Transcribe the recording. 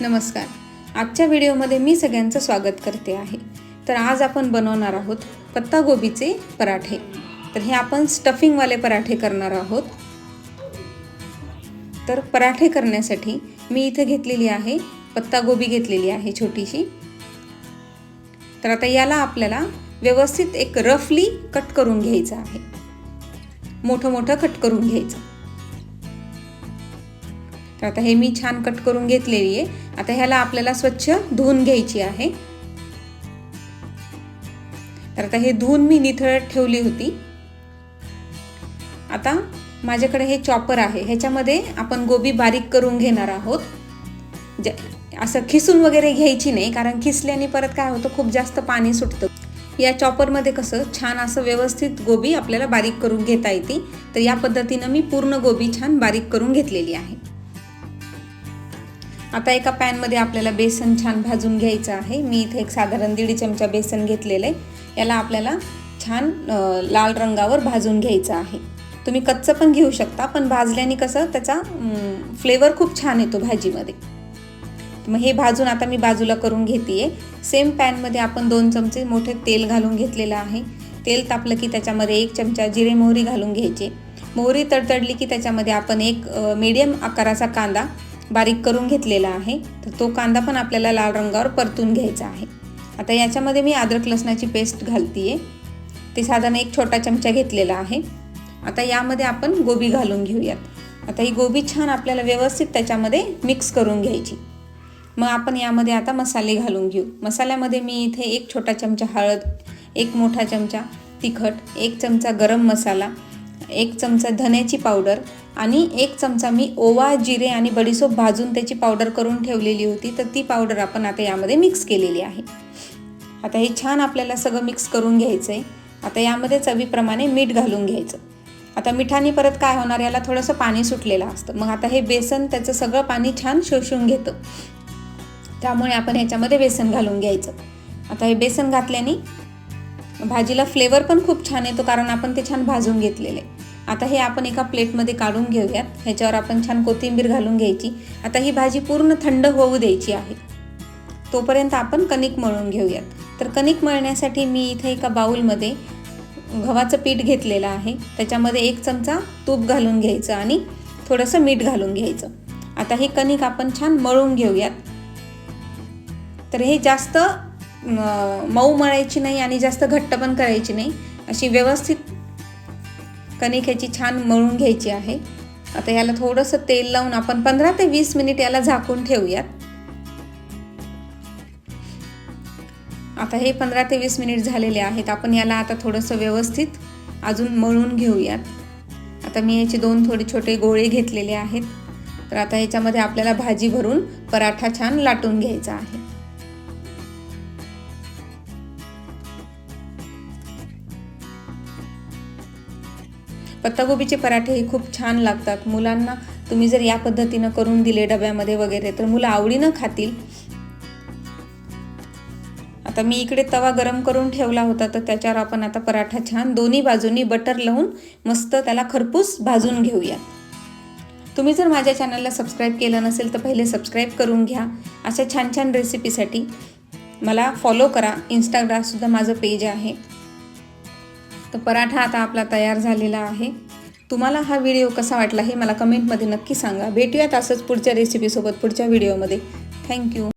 नमस्कार. आजच्या व्हिडिओमध्ये मी सगळ्यांचं स्वागत करते आहे. तर आज आपण बनवणार आहोत पत्तागोबीचे पराठे. तर हे आपण स्टफिंगवाले पराठे करणार आहोत. तर पराठे करण्यासाठी मी इथे घेतलेली आहे पत्तागोबी घेतलेली आहे छोटीशी. तर आता याला आपल्याला व्यवस्थित एक रफली कट करून घ्यायचं आहे. मोठं मोठं कट करून घ्यायचं. तर आता हे मी छान कट करून घेतलेली आहे. आता ह्याला आपल्याला स्वच्छ धुवून घ्यायची आहे. तर आता हे धुवून मी निथळत ठेवली होती. आता माझ्याकडे हे चॉपर आहे. ह्याच्यामध्ये आपण गोबी बारीक करून घेणार आहोत. ज असं खिसून वगैरे घ्यायची नाही कारण खिसल्याने परत काय होतं खूप जास्त पाणी सुटतं. या चॉपरमध्ये कसं छान असं व्यवस्थित गोबी आपल्याला बारीक करून घेता येते. तर या पद्धतीनं मी पूर्ण गोबी छान बारीक करून घेतलेली आहे. आता एका पॅनमध्ये आपल्याला बेसन छान भाजून घ्यायचं आहे. मी इथे एक साधारण दीड चमचा बेसन घेतलेलं आहे. याला आपल्याला छान लाल रंगावर भाजून घ्यायचं आहे. तुम्ही कच्चं पण घेऊ शकता पण भाजल्याने कसं त्याचा फ्लेवर खूप छान येतो भाजीमध्ये. मग हे भाजून आता मी बाजूला करून घेते सेम पॅनमध्ये आपण दोन चमचे मोठे तेल घालून घेतलेलं आहे. तेल तापलं की त्याच्यामध्ये एक चमचा जिरे मोहरी घालून घ्यायचे. मोहरी तडतडली की त्याच्यामध्ये आपण एक मीडियम आकाराचा कांदा बारीक करून घेतलेला आहे. तर तो कांदा पण आपल्याला लाल रंगावर परतून घ्यायचा आहे. आता याच्यामध्ये मी अद्रक लसणाची पेस्ट घालते आहे ते साधारण एक छोटा चमचा घेतलेला आहे. आता यामध्ये आपण गोबी घालून घेऊयात. आता ही गोबी छान आपल्याला व्यवस्थित त्याच्यामध्ये मिक्स करून घ्यायची. मग आपण यामध्ये आता मसाले घालून घेऊ. मसाल्यामध्ये मी इथे एक छोटा चमचा हळद एक मोठा चमचा तिखट एक चमचा गरम मसाला एक चमचा धन्याची पावडर आणि एक चमचा मी ओवा जिरे आणि बडीसोप भाजून त्याची पावडर करून ठेवलेली होती. तर ती पावडर आपण आता यामध्ये मिक्स केलेली आहे. आता हे छान आपल्याला सगळं मिक्स करून घ्यायचं आहे आता यामध्ये चवीप्रमाणे मीठ घालून घ्यायचं. आता मिठाने परत काय होणार याला थोडंसं पाणी सुटलेलं असतं. मग आता हे बेसन त्याचं सगळं पाणी छान शोषून घेतं. त्यामुळे आपण ह्याच्यामध्ये बेसन घालून घ्यायचं. आता हे बेसन घातल्याने भाजीला फ्लेवर पण खूप छान येतो कारण आपण ते छान भाजून घेतलेले. आता हे आपण एका प्लेटमध्ये काढून घेऊयात. ह्याच्यावर आपण छान कोथिंबीर घालून घ्यायची. आता ही भाजी पूर्ण थंड होऊ द्यायची आहे. तोपर्यंत आपण कणिक मळून घेऊयात. तर कणिक मळण्यासाठी मी इथे एका बाऊलमध्ये गव्हाचं पीठ घेतलेलं आहे. त्याच्यामध्ये एक चमचा तूप घालून घ्यायचं आणि थोडंसं मीठ घालून घ्यायचं. आता हे कणिक आपण छान मळून घेऊयात. तर हे जास्त मऊ मळायची नाही आणि जास्त घट्ट पण करायची नाही. अशी व्यवस्थित कणिक ह्याची छान मळून घ्यायची आहे. आता याला थोडंसं तेल लावून आपण पंधरा ते वीस मिनिट याला झाकून ठेवूयात. आता हे पंधरा ते वीस मिनिट झालेले आहेत. आपण याला आता थोडंसं व्यवस्थित अजून मळून घेऊयात. आता मी याचे दोन थोडे छोटे गोळे घेतलेले आहेत. तर आता याच्यामध्ये आपल्याला भाजी भरून पराठा छान लाटून घ्यायचा आहे. पत्तागोबीचे पराठे हे खूप छान लागतात. मुलांना तुम्ही जर या पद्धतीनं करून दिले डब्यामध्ये वगैरे तर मुलं आवडीनं खातील. आता मी इकडे तवा गरम करून ठेवला होता तर त्याच्यावर आपण आता पराठा छान दोन्ही बाजूनी बटर लावून मस्त त्याला खरपूस भाजून घेऊया. तुम्ही जर माझ्या चॅनलला सबस्क्राईब केलं नसेल तर पहिले सबस्क्राईब करून घ्या. अशा छान छान रेसिपीसाठी मला फॉलो करा. इंस्टाग्रामसुद्धा माझं पेज आहे. तर पराठा आता आपला तयार झालेला आहे. तुम्हाला हा व्हिडिओ कसा वाटला हे मला कमेंटमध्ये नक्की सांगा. भेटूयात असंच पुढच्या रेसिपीसोबत पुढच्या व्हिडिओमध्ये. थँक्यू